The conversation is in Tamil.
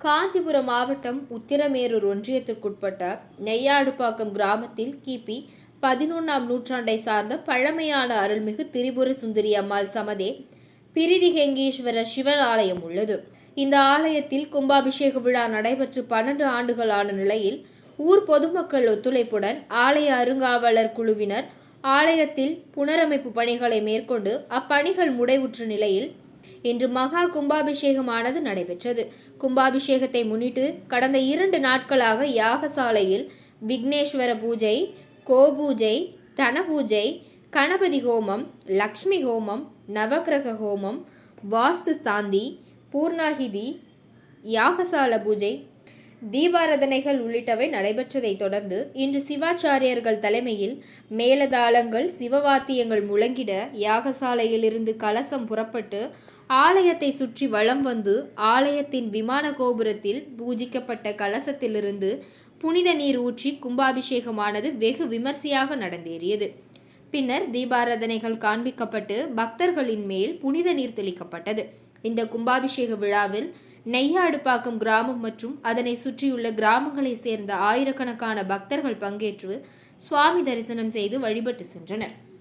காஞ்சிபுரம் மாவட்டம் உத்திரமேரூர் ஒன்றியத்திற்குட்பட்ட நெய்யாடுப்பாக்கம் கிராமத்தில் கிபி பதினொன்றாம் நூற்றாண்டை சார்ந்த பழமையான அருள்மிகு திரிபுர சுந்தரி அம்மாள் சமதே பிரிதிகெங்கீஸ்வரர் சிவன் ஆலயம் உள்ளது. இந்த ஆலயத்தில் கும்பாபிஷேக விழா நடைபெற்று பன்னெண்டு ஆண்டுகளான நிலையில் ஊர் பொதுமக்கள் ஒத்துழைப்புடன் ஆலய அருங்காவலர் குழுவினர் ஆலயத்தில் புனரமைப்பு பணிகளை மேற்கொண்டு அப்பணிகள் முடைவுற்ற நிலையில் இன்று மகா கும்பாபிஷேகமானது நடைபெற்றது. கும்பாபிஷேகத்தை முன்னிட்டு கடந்த இரண்டு நாட்களாக யாகசாலையில் விக்னேஸ்வர பூஜை கோபூஜை தனபூஜை கணபதி ஹோமம் லக்ஷ்மி ஹோமம் நவக்கிரக ஹோமம் வாஸ்து சாந்தி பூர்ணாகிதி யாகசால பூஜை தீபாராதனைகள் உள்ளிட்டவை நடைபெற்றதைத் தொடர்ந்து இன்று சிவாச்சாரியர்கள் தலைமையில் மேலதாளங்கள் சிவவாத்தியங்கள் முழங்கிட யாகசாலையிலிருந்து கலசம் புறப்பட்டு ஆலயத்தை சுற்றி வலம் வந்து ஆலயத்தின் விமான கோபுரத்தில் பூஜிக்கப்பட்ட கலசத்திலிருந்து புனித நீர் ஊற்றி கும்பாபிஷேகமானது வெகு விமர்சையாக நடந்தேறியது. பின்னர் தீபாராதனைகள் காண்பிக்கப்பட்டு பக்தர்களின் மேல் புனித நீர் தெளிக்கப்பட்டது. இந்த கும்பாபிஷேக விழாவில் நெய்யாடுப்பாக்கம் கிராமம் மற்றும் அதனை சுற்றியுள்ள கிராமங்களைச் சேர்ந்த ஆயிரக்கணக்கான பக்தர்கள் பங்கேற்று சுவாமி தரிசனம் செய்து வழிபட்டு சென்றனர்.